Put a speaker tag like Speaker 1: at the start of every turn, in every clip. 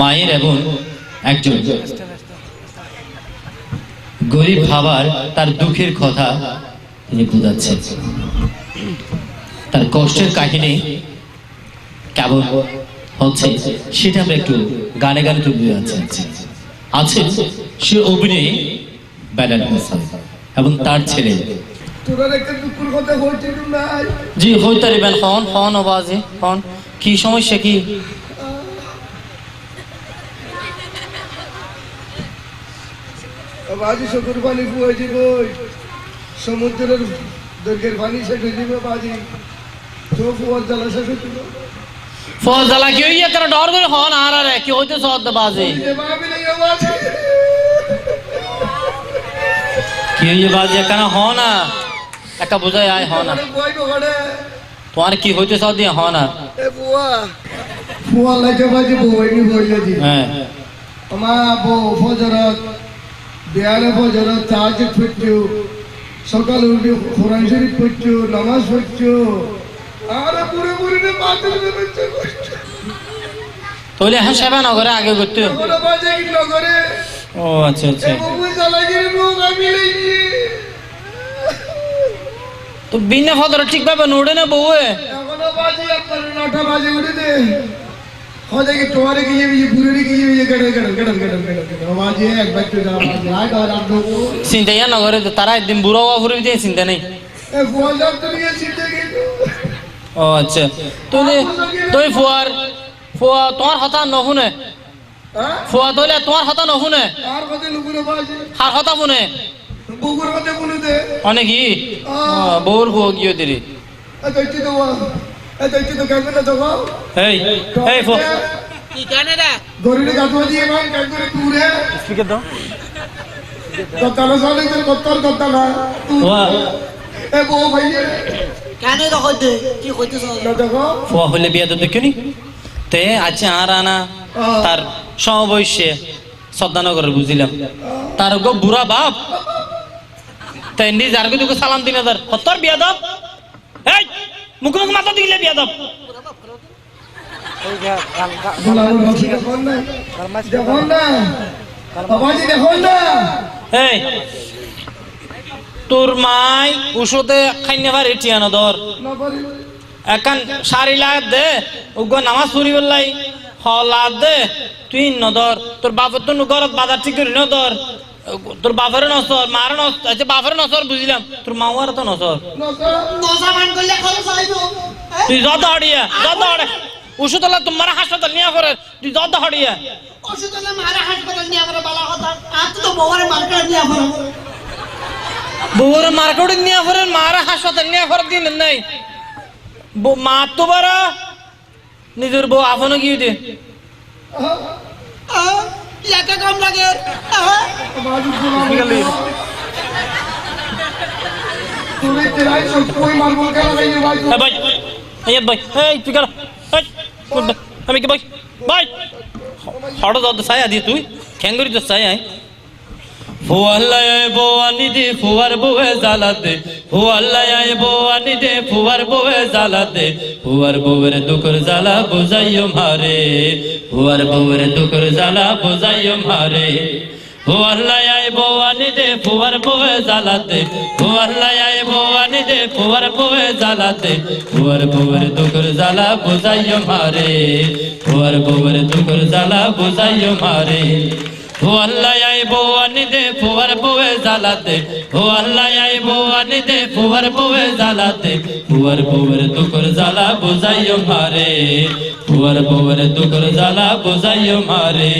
Speaker 1: মায়ের এবং একজন। গরিব ভাবার তার দুঃখের কথা তিনি বুঝাচ্ছেন। তার কষ্টের কাহিনী কেমন হচ্ছে সেটা আমরা একটু গানে গানে তুলে যাচ্ছি আছে। সে অভিনয়ে ব্যালান হাসান এবং তার ছেলে। জি হইতে পারিবেন হন হন, আওয়াজে, হন। কি সমস্যা কি?
Speaker 2: বাজি চকুর পানি ফুয়াইছি বই সমুদ্রের দৈর্ঘ্যের পানি শেষ হয়ে যাবে বাজি চোখ ফুয়ার জ্বালা শেষ হয়ে যাবে
Speaker 1: ফজলা কি হইয়া তোর ডর করে হন আর আরে কি হইতে সদ বাজে
Speaker 2: ভাবি নাই বাজি
Speaker 1: কি হইয়া বাজে কেন হ না একা বুঝাই আয় হ না
Speaker 2: বই বগড়ে
Speaker 1: তোমার কি হইতে সদ দিয়ে হ না
Speaker 2: এ বুয়া ফুয়া লাগে বাজি বই নি বই লাগি
Speaker 1: হ্যাঁ
Speaker 2: আমা বো ফজরত বিয়ালে ফজরত চার্জ ফুটছু সকাল উঠে কোরআন শরীফ পড়ছু নামাজ পড়ছু আর পুরো পুরো নে বাতিল বেচে করছু
Speaker 1: তাহলে এখন সেবা নগরে আগে করতে
Speaker 2: ওরা বাজে কি নগরে।
Speaker 1: ও আচ্ছা আচ্ছা।
Speaker 2: এ বাবু চালাগির লোক আমি লইছি
Speaker 1: তো বিনা ফদর ঠিকভাবে নোড়ে না বউয়ে?
Speaker 2: এখনও বাজে আপনার নটা বাজে উঠে দে। হজে কি তোমারে কি যাবি পুরো কি যাবি গড় গড় গড় গড় গড় গড় বাজে এক বাচ্চা যা বাজে আয় আর আড্ডো
Speaker 1: চিন্তা ইয়া নগরে তো তারা একদিন বুড়ো হওয়া ফুরবি দিয়ে চিন্তা নেই
Speaker 2: এ ফুয়া যাব তো নিয়ে সিটে গেল
Speaker 1: ও আচ্ছা তুই তুই ফুয়ার ফুয়া তোমার কথা
Speaker 2: হ্যাঁ
Speaker 1: ফুয়া তইলে তোমার কথা নশুনে
Speaker 2: আর কত লুকুরে বাজে
Speaker 1: হার কথা শুনে
Speaker 2: বুকুর কথা বলে দে
Speaker 1: অনেক ই বউর ফুয়া গিয়ে দিলি
Speaker 2: তো তো কেমন না তো
Speaker 1: এই এই ফুয়া
Speaker 2: গরিরে গাদুয়া দিয়ে। মান কেন করে তুরে
Speaker 1: স্পিকার দাও।
Speaker 2: তো তারা সালে তো কত্তর কত্তা না।
Speaker 1: ফুয়া
Speaker 2: এ বউ ভাই
Speaker 3: কেন তখন দে কি করতেছ
Speaker 2: না দেখো।
Speaker 1: ফুয়া হইলে বিয়া তো দেখিনি তে আছে আর আনা তার সমবয়সে শ্রদ্ধানগর বুঝিলাম। তার গো বুড়া বাপ। তাই নিজ আর সালাম দিন তার কত্তর বিয়া দাব এই! তোর মাই উষতে খাইনে ভার এটিয়ানো ধর।
Speaker 2: না পারি
Speaker 1: শাড়ি লাগ দে উগো নামাজ পড়ি বললাই হ দে, তুই নদর তোর বাপের তো ঘরত বাজার ঠিক করি নদর তোর বাপের নসর মার নস আচ্ছা বাপের নসর বুঝলাম। তোর মাওয়ার তো নসর।
Speaker 3: হইব
Speaker 1: তুই যত হড়িয়া যত হড়ে উষুতলা তোমার হাসপাতাল নিয়ে করে তুই যত হড়িয়া।
Speaker 3: ওষুধ হলে মারা হাসপাতাল নিয়ে আমরা বালা কথা। আর তো বউরে মার্কেট নিয়ে আমরা
Speaker 1: বউর মার্কেটে নিয়ে করে মারা হাসপাতাল নিয়ে করে দিন নাই। বউ- মা তো বারা নিজের বউ আফনো গিয়ে দে।
Speaker 3: একা কম লাগে
Speaker 2: বাবাজি বলা তুমি তেরাই সব কই মারবো কেন ভাই ভাই
Speaker 1: এই ভাই এই ভাই এই তুই গেল এই কোন ভাই? আমি কি ভাই ভাই হড় দাও তো সায়া দিয়ে তুই খ্যাঙ্গুরি তো সায়া ফুয়াল্লাই বোয়ানি দে ফুয়ার বউয়ে জ্বালাতে ফুয়াল্লাই বোয়ানি দে ফুয়ার বউয়ে জ্বালাতে ফুয়ার বউয়ের দুকর জ্বালা বুঝাইও মারে ফুয়ার বউয়ের দুকর জ্বালা বুঝাইও মারে ফুয়াল্লাই বোয়ানি দে ফুয়ার বউয়ে জ্বালাতে ফুয়াল্লাই বোয়ানি দে ফুয়ার বউয়ে জ্বালাতে ফুয়ার বউয়ের দুকর জ্বালা বুঝাইও মারে ফুয়ার বউয়ের দুকর জ্বালা বুঝাইও মারে ও আল্লাহ আই দে ফুয়ার বউয়ে জ্বালাতে ও আল্লাহ আই দে ফুয়ার বউয়ে জ্বালাতে ফুয়ার বউয়ের দুকর জ্বালা বুঝাইও মারে। ফুয়ার বউয়ের দুকর জ্বালা বুঝাইও মারে।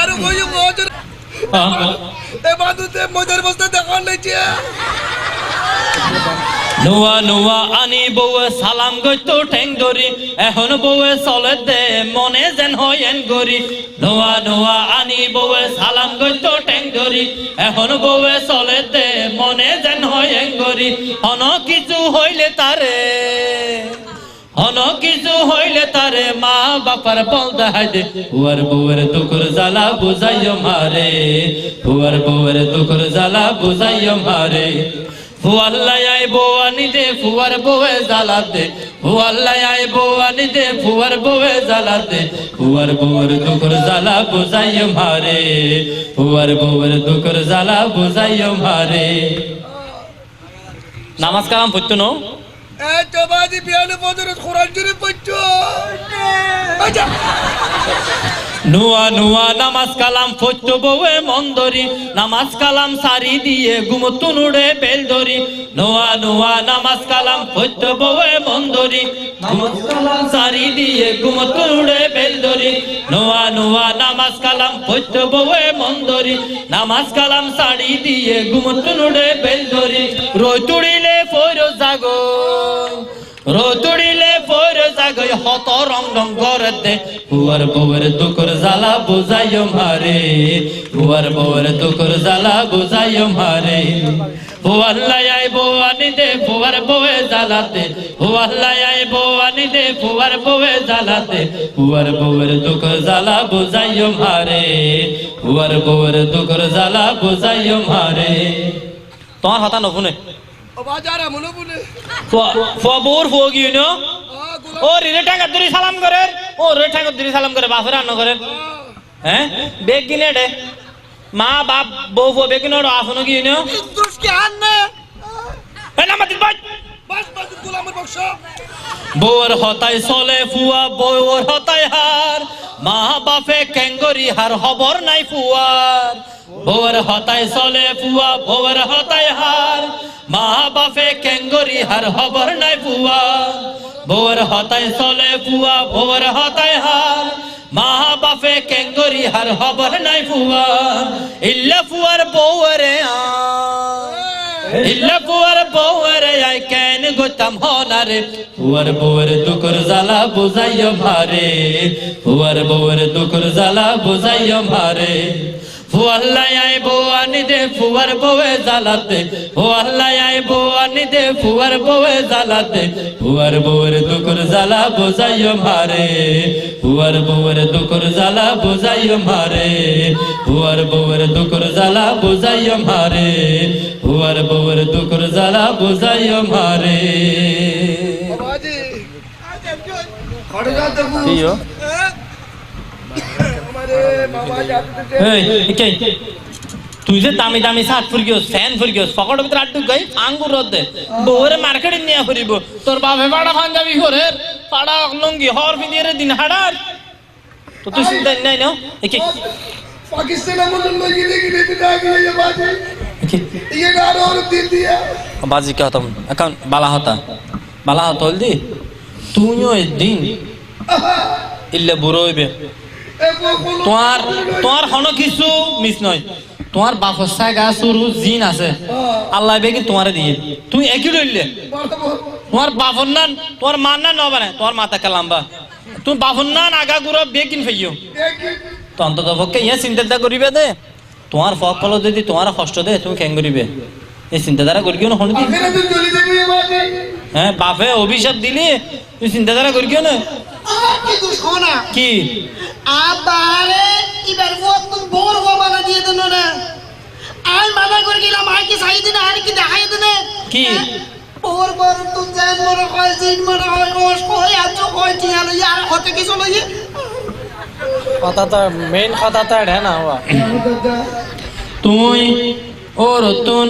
Speaker 2: আরও কই মজর। এ বাদুতে মজর বস্তা দেখান লইছে
Speaker 1: নোয়া নোয়া আনি বউয়ে সালাম গইতো ঠেং ধরি এখন বউয়ে চলে দে, মনে যেন হয় এন গরি। নোয়া নোয়া আনি বউয়ে সালাম গইতো ঠেং ধরি এখন বউয়ে চলে দে, মনে যেন হয় এন গরি। হন কিছু হইলে তারে, হন কিছু হইলে তারে, মা বাপার বল দেখাই দে হুয়ার বউয়ের দুকুর জ্বালা বুঝাইও মারে হুয়ার বউয়ের দুকুর জ্বালা বুঝাইও মারে। ফুয়াল্লাই দে ফুয়ার বউয়ে জ্বালা দে ফুয়াল্লাই দে মারে। ফুয়ার বউয়ের দুঃখর জ্বালা বুঝাইও মারে। নামাজ কালাম পড়তো নো?
Speaker 2: বিয়ালে ফজরত কোরআন
Speaker 1: নুয়া নুয়া, নামাজ কালাম ফচ্চ বউয়ে মন্দরি নামাজ কালাম সারি দিয়ে গুমতুনুড়ে বেল ধরি। নুয়া নুয়া, নামাজ কালাম ফচ্চ বউয়ে মন্দরি নামাজ কালাম সারি দিয়ে গুমতুনুড়ে বেল ধরি। নুয়া নুয়া, নামাজ কালাম ফচ্চ বউয়ে মন্দরি নামাজ কালাম সারি দিয়ে গুমতুনুড়ে বেল ধরি। রই তুড়িলে ফৈর জাগো রতুড়িলে পর হত রং রং করতে। হুয়ার বউয়ের দুকর জ্বালা বুঝাইও মারে। হুয়ার বউয়ের দুকর জ্বালা বুঝাইও মারে। দে বউয়ে জ্বালাতে। হুয়াল্লাই আই বউ আনি দে ফুয়ার বউয়ে জ্বালাতে। হুয়ার বউয়ের দুকর জ্বালা বুঝাইও মারে। হুয়ার বউয়ের দুকর জ্বালা বুঝাইও মারে। তোমার হতা নফুনে
Speaker 2: ও মনে
Speaker 1: গিয়ে
Speaker 2: আ গোলাপ
Speaker 1: ও রে টাকা ধরে সালাম করে। ও রে টাকা ধরে সালাম করে বাপের রান্না করে। হ্যাঁ? বেগ কিনে ডে মা বাপ বউ বউ বেগ কিনে আসনো কি নিও
Speaker 2: দোষ কি আর না বাস গোলামের বক্স।
Speaker 1: বউর হতায় চলে ফুয়া বউর হতায় হার। মা বাপে কেঙ্গরি হার হবর নাই ফুয়ার। বউর হতায় চলে ফুয়া বউর হতায় হার। মা বাপে কেঙ্গরি হার হবর নাই ফুয়ার। বউর হতায় চলে ফুয়া বউর হতায় হার। মা বাপে কেঙ্গরি হার হবর নাই ফুয়ার ইল্লা ফুয়ার বউরে আ ইল্লা পুয়ার বউয়ের আই কেন গোতাম হনারে? পুয়ার বউয়ের দুকর জ্বালা বুঝাইও মারে পুয়ার বউয়ের দুকর জ্বালা বুঝাইও মারে আই বউ আনি দে ফুয়ার বউয়ে জ্বালাতে ফুয়াল্লাই আই বউ আনি দে ফুয়ার বউয়ে জ্বালাতে ফুয়ার বউয়ের দুকর জ্বালা বুঝাইও মারে ফুয়ার বউয়ের দুকর জ্বালা বুঝাইও মারে ফুয়ার বউয়ের দুকর জ্বালা বুঝাইও মারে ফুয়ার বউয়ের দুকর জ্বালা বুঝাইও মারে
Speaker 2: বাবাজি খড়ে যা দেখু
Speaker 1: কিও
Speaker 2: আমারে বাবা যাতে
Speaker 1: এই কে তুই যে দামি দামি সাত ফুল ফ্যান ফুল গিয়েছ ভিতরে আটটু গাই আঙ্গুর রদ দে। বউরে মার্কেটে নিয়ে ফুরিব। তোর বাপে পাড়া পাঞ্জাবি ঘরে পাড়া লঙ্গি হর পিঁধিয়ে দিন হাড়ার। তো তুই চিন্তা নাই না একে
Speaker 2: দেখি এই বাজে। ইয়ে আর দিয়া।
Speaker 1: বাজি কে হতাম? এখন বালা হতা। বালা হতা হলদি তুইও ইল্লে বুড়ো হইবে। তোমার তোমার হন কিছু মিস নয়। তোমার বাপর গা সরু জিন আছে। আল্লাহ বেগি তোমারে দিয়ে। তুমি একই রইলে তোমার বাপর নান তোমার মার নান নবানে তোমার মাথা মাতা কালাম্বা তুমি বাপর নান আগা গুড়ো বেকিন ফেইও তো অন্তত পক্ষে ইয়ে চিন্তা করিবে দে। তোমার ফক ফল যদি তোমার কষ্ট দে তুমি কেন করিবে? এই চিন্তাধারা করি কেউ না হ্যাঁ বাপে অভিশাপ দিলি তুমি চিন্তাধারা করি কেউ না?
Speaker 3: কি? আবারে এবার ও তুমি বোর হো বানা দিয়ে দেন না। আই মানা করে গেলাম আই কি সাই দিন আর কি দেখাই দিন
Speaker 1: কি?
Speaker 3: ওর বর মনে হয় জিন মনে হয় ওস কই আছো কই টিয়া লই আর হতে কিছু লই
Speaker 4: কথা তো মেইন কথা তো এটা না হওয়া
Speaker 1: তুই ও রতুন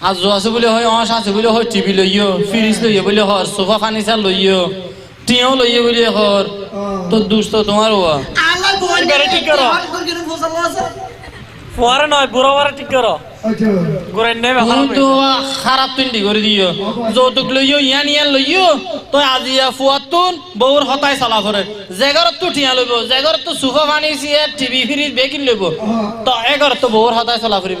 Speaker 1: আজ আছে বলে হয় অস আছে বলে হয় টিভি লইও ফ্রিজ লইও বলে হর সোফা ফার্নিচার লইও টিয়াও লইয়ে বলি এখন তো দুষ্ট তোমার হওয়া
Speaker 4: ঠিক করো। ফোয়ারে নয় বুড়ো বারে ঠিক করো।
Speaker 1: খারাপ তুই দিও। যৌতুক লইও ইয়ান ইয়ান লইও। তই আজি ফুয়াতুন বউর হতাই চালা করে জেগরত তো ঠিয়া লইব জেগরত তো সুফা পানি সিয়ার টিভি ফ্রিজ বেকিন লইব। তো এগরত তো বউর হতাই চালা
Speaker 3: করিব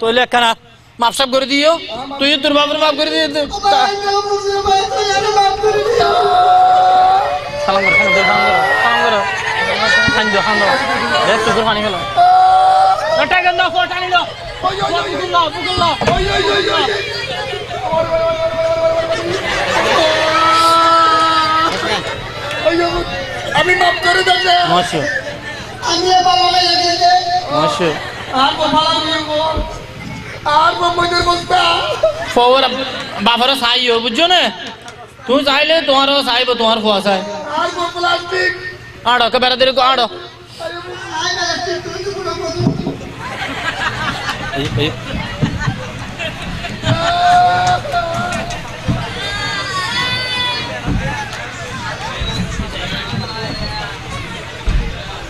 Speaker 1: তো হইলে একখানা মাপ সাপ করে দিও। তুই তোর বাপের মাপ করে দিয়ে
Speaker 3: করে
Speaker 1: সালাম করো সালাম করো সালাম করো। দেখ চোখের পানি ফেলো ওটা ফোটা নিল
Speaker 2: আমি মাফ করে না।
Speaker 1: মশো
Speaker 3: আমি বাবা
Speaker 1: মশো
Speaker 2: আর বাবা আর বম্বইদের বসবা
Speaker 1: ফওর বাবারও সাই হো বুঝছ না? তুমি চাইলে তোমারও সাইব তোমার খোয়া চাই
Speaker 2: আর প্লাস্টিক
Speaker 1: আড়ো কে দেরি আড়ো। এই এই।